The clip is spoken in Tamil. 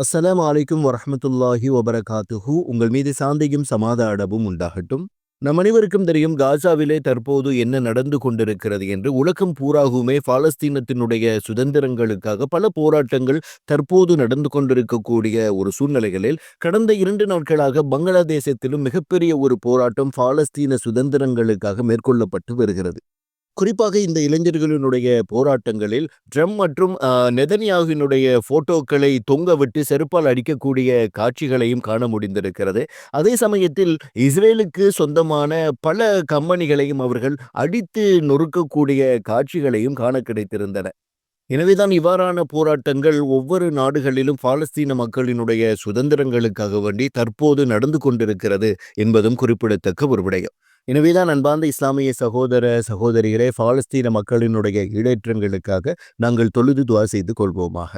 அஸ்ஸலாமு அலைக்கும் வரமத்துல்லாஹி வபரகாத்துஹு. உங்கள் மீது சாந்தியும் சமாதானமும் உண்டாகட்டும். நம் அனைவருக்கும் தெரியும் காசாவிலே தற்போது என்ன நடந்து கொண்டிருக்கிறது என்று உலகம் பூராகுமே பாலஸ்தீனத்தினுடைய சுதந்திரங்களுக்காக பல போராட்டங்கள் தற்போது நடந்து கொண்டிருக்கக்கூடிய ஒரு சூழ்நிலைகளில் கடந்த இரண்டு நாட்களாக பங்களாதேசத்திலும் மிகப்பெரிய ஒரு போராட்டம் பாலஸ்தீன சுதந்திரங்களுக்காக மேற்கொள்ளப்பட்டு வருகிறது. குறிப்பாக இந்த இளைஞர்களினுடைய போராட்டங்களில் ட்ரம் மற்றும் ஆஹ், நெதன்யாகுவினுடைய போட்டோக்களை தொங்க விட்டு செருப்பால் அடிக்கக்கூடிய காட்சிகளையும் காண முடிந்திருக்கிறது. அதே சமயத்தில் இஸ்ரேலுக்கு சொந்தமான பல கம்பெனிகளையும் அவர்கள் அடித்து நொறுக்கக்கூடிய காட்சிகளையும் காண கிடைத்திருந்தன. எனவேதான் இவ்வாறான போராட்டங்கள் ஒவ்வொரு நாடுகளிலும் பாலஸ்தீன மக்களினுடைய சுதந்திரங்களுக்காக வேண்டி தற்போது நடந்து கொண்டிருக்கிறது என்பதும் குறிப்பிடத்தக்க ஒரு விடயம். எனவேதான் அன்பார்ந்த இஸ்லாமிய சகோதர சகோதரிகளே பாலஸ்தீன மக்களினுடைய இடேற்றங்களுக்காக நாங்கள் தொழுது துவா செய்து கொள்வோமாக.